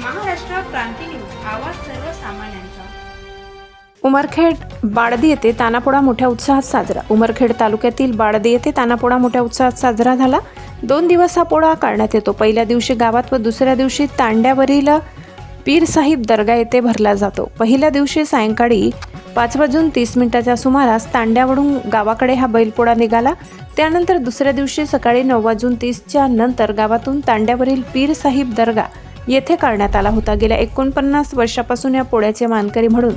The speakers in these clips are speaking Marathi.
क्रांती न्यूज आवाज सर्वसामान्यांचा. उमरखेड बाळदी येथे तानापोळा मोठ्या उत्साहात साजरा. उमरखेड तालुक्यातील बाळदी येथे तानापोळा मोठ्या उत्साहात साजरा झाला. दोन दिवस हा पोळा काढण्यात येतो. पहिल्या दिवशी गावात व दुसऱ्या दिवशी तांड्यावरील पीर साहिब दर्गा येथे भरला जातो. पहिल्या दिवशी सायंकाळी पाच वाजून तीस मिनिटाच्या सुमारास तांड्यावरून गावाकडे हा बैलपोळा निघाला. त्यानंतर दुसऱ्या दिवशी सकाळी नऊ वाजून तीसच्या नंतर गावातून तांड्यावरील पीर साहिब दर्गा येथे काढण्यात आला होता. गेल्या एकोणपन्नास वर्षापासून या पोळ्याचे मानकरी म्हणून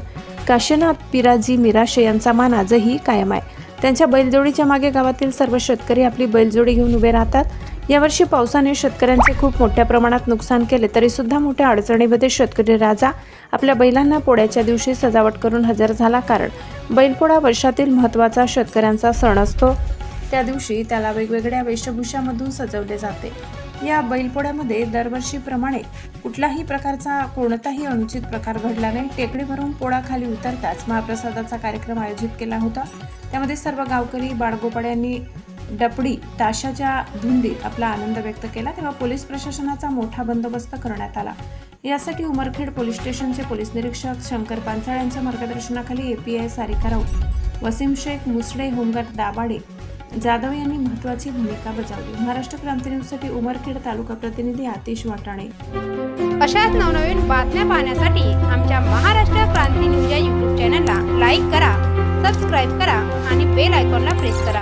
काशीनाथ पिराजी मिराशे यांचा मान आजही कायम आहे. त्यांच्या बैलजोडीच्या मागे गावातील सर्व शेतकरी आपली बैलजोडी घेऊन उभे राहतात. यावर्षी पावसाने शेतकऱ्यांचे खूप मोठ्या प्रमाणात नुकसान केले तरी सुद्धा मोठ्या अडचणीमध्ये शेतकरी राजा आपल्या बैलांना पोळ्याच्या दिवशी सजावट करून हजर झाला कारण बैलपोळा वर्षातील महत्त्वाचा शेतकऱ्यांचा सण असतो. त्या दिवशी त्याला वेगवेगळ्या वेशभूषामधून सजवले जाते. या बैलपोळ्यामध्ये दरवर्षीप्रमाणे कुठलाही प्रकारचा कोणताही अनुचित प्रकार घडला नाही. टेकडीवरून पोळा खाली उतरताच महाप्रसादाचा कार्यक्रम आयोजित केला होता. त्यामध्ये सर्व गावकरी बाळगोपाड्यांनी डपडी ताशाच्या धुंदीत आपला आनंद व्यक्त केला. तेव्हा पोलीस प्रशासनाचा मोठा बंदोबस्त करण्यात आला. यासाठी उमरखेड पोलीस स्टेशनचे पोलीस निरीक्षक शंकर पांचाळ यांच्या मार्गदर्शनाखाली API Sarika Raut Wasim Shaikh Musade home guard Dabhade Jadhav यांनी महत्त्वाची भूमिका बजावली. महाराष्ट्र क्रांती न्यूजसाठी उमरखेड तालुका प्रतिनिधी आतिश वाटाणे. अशाच नवनवीन बातम्या पाहण्यासाठी आमच्या महाराष्ट्र क्रांती न्यूज या यूट्यूब चॅनलला लाईक करा सबस्क्राईब करा आणि बेल आयकॉनला प्रेस करा.